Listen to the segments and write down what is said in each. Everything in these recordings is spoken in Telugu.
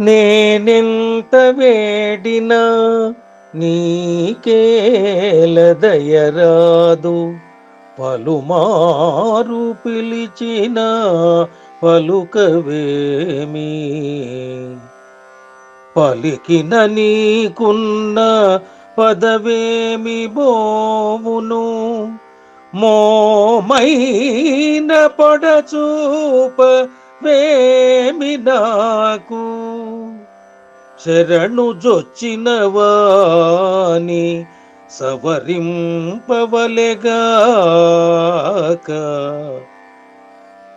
నేనెంత వేడినా నీకేలదయరాదు పలుమారు పిలిచిన పలుకవేమి. పలికిన నీకున్న పదవేమి బోవును. మోమైన పడచూప వేమి నాకు. శరణు జొచ్చిన వాని సవరింపవలెగాక.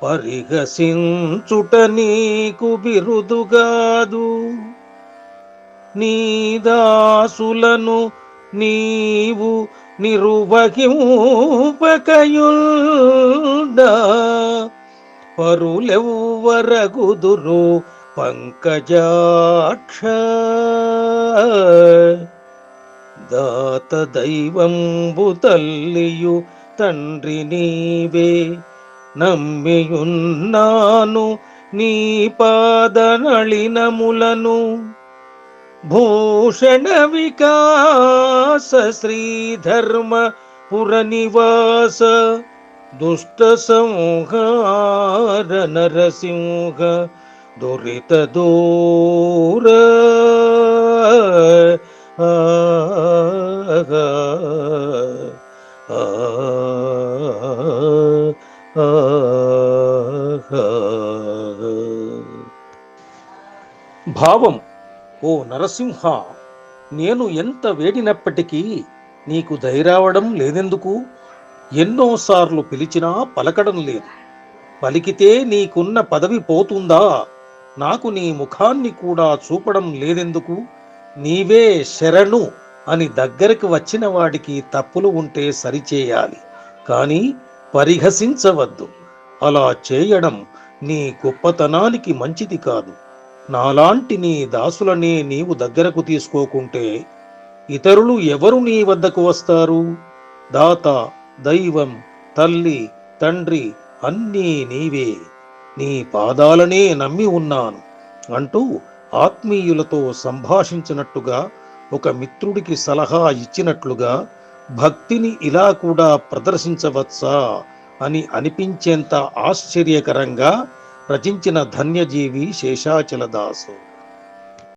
పరిహసించుట నీకు బిరుదుగాదు. నీ దాసులను నీవు నిర్వహింపకయుల్దా పరులెవ్వరగుదురు పంకజాక్ష దాత దైవం తల్లియు తండ్రి నీవే నమ్మియున్నాను నీ పాదనళినములను. భూషణ వికాస శ్రీధర్మ పురనివాస దుష్ట సంహార నరసింహ దురిత దూర భావం ఓ నరసింహ నేను ఎంత వేడినప్పటికీ నీకు ధైర్యావడం లేదెందుకు ఎన్నోసార్లు పిలిచినా పలకడం లేదు పలికితే నీకున్న పదవి పోతుందా నాకు నీ ముఖాన్ని కూడా చూపడం లేదెందుకు? నీవే శరణు అని దగ్గరకు వచ్చిన వాడికి తప్పులు ఉంటే సరిచేయాలి. కానీ పరిహసించవద్దు. అలా చేయడం నీ గొప్పతనానికి మంచిది కాదు. నాలాంటి నీ దాసులనే నీవు దగ్గరకు తీసుకోకుంటే ఇతరులు ఎవరు నీ వద్దకు వస్తారు? దాత దైవం తల్లి తండ్రి అన్నీ నీవే. నీ పాదాలనే నమ్మి ఉన్నాను అంటూ ఆత్మీయులతో సంభాషించినట్టుగా ఒక మిత్రుడికి సలహా ఇచ్చినట్లుగా భక్తిని ఇలా కూడా ప్రదర్శించవచ్చా అని అనిపించేంత ఆశ్చర్యకరంగా రచించిన ధన్యజీవి శేషాచలదాసు.